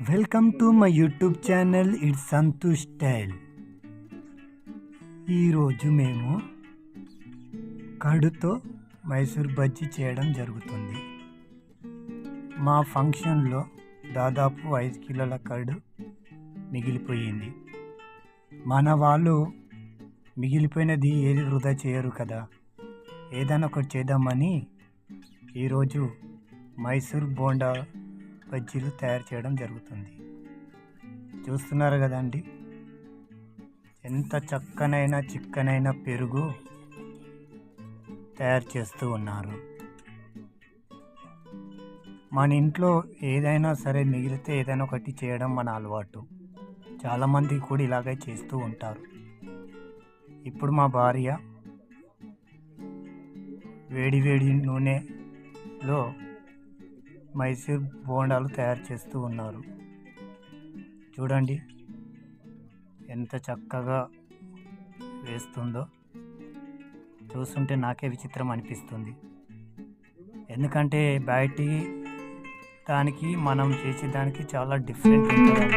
Welcome to my YouTube channel it's Santosh style. ఈరోజు మేము కడుతో మైసూర్ బజ్జీ చేయడం జరుగుతుంది. మా ఫంక్షన్లో దాదాపు ఐదు కిలోల కర్డు మిగిలిపోయింది. మన వాళ్ళు మిగిలిపోయినది ఏది వృధా చేయరు కదా. ఏదైనా ఒకటి చేద్దామని ఈరోజు మైసూర్ బోండా బజ్జీలు తయారు చేయడం జరుగుతుంది. చూస్తున్నారు కదండి? ఎంత చక్కనైన చిక్కనైన పెరుగు తయారు చేస్తూ ఉన్నారు. మన ఇంట్లో ఏదైనా సరే మిగిలితే ఏదైనా ఒకటి చేయడం మన అలవాటు. చాలామంది కూడా ఇలాగే చేస్తూ ఉంటారు. ఇప్పుడు మా భార్య వేడి వేడి నూనెలో మైసూర్ బోండాలు తయారు చేస్తూ ఉన్నారు. చూడండి ఎంత చక్కగా వేస్తుందో. చూస్తుంటే నాకే విచిత్రం అనిపిస్తుంది. ఎందుకంటే బయటి దానికి మనం చేసే దానికి చాలా డిఫరెంట్ ఉంటుంది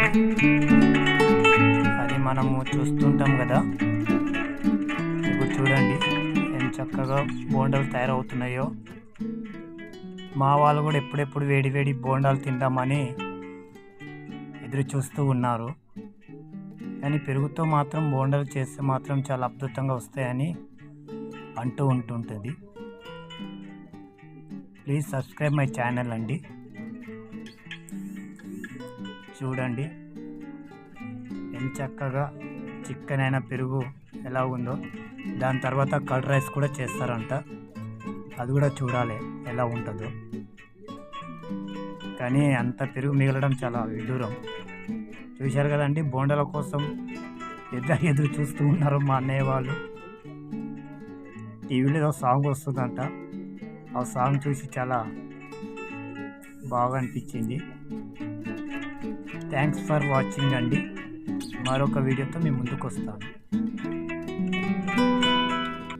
అది మనము చూస్తుంటాం కదా. ఇప్పుడు చూడండి ఎంత చక్కగా బోండాలు తయారవుతున్నాయో. మా వాళ్ళు కూడా ఎప్పుడెప్పుడు వేడి వేడి బోండాలు తింటామని ఎదురు చూస్తూ ఉన్నారు. కానీ పెరుగుతో మాత్రం బోండాలు చేస్తే మాత్రం చాలా అద్భుతంగా వస్తాయని అంటూ ఉంటుంటుంది. ప్లీజ్ సబ్స్క్రైబ్ మై ఛానల్ అండి. చూడండి. ఎంత చక్కగా చిక్కనైన పెరుగు ఎలా ఉందో. దాని తర్వాత కర్డ్ రైస్ కూడా చేస్తారంట. అది కూడా చూడాలి ఎలా ఉంటుందో. కానీ అంత పెరుగు మిగలడం చాలా విదూరం చూశారు కదండి బోండాల కోసం ఎదురు ఎదురు చూస్తూ ఉన్నారు మా అన్నయ్య వాళ్ళు. టీవీలో ఏదో సాంగ్ వస్తుందంట. ఆ సాంగ్ చూసి చాలా బాగా అనిపించింది. థ్యాంక్స్ ఫర్ వాచింగ్ అండి. మరొక వీడియోతో మీ ముందుకు వస్తాను.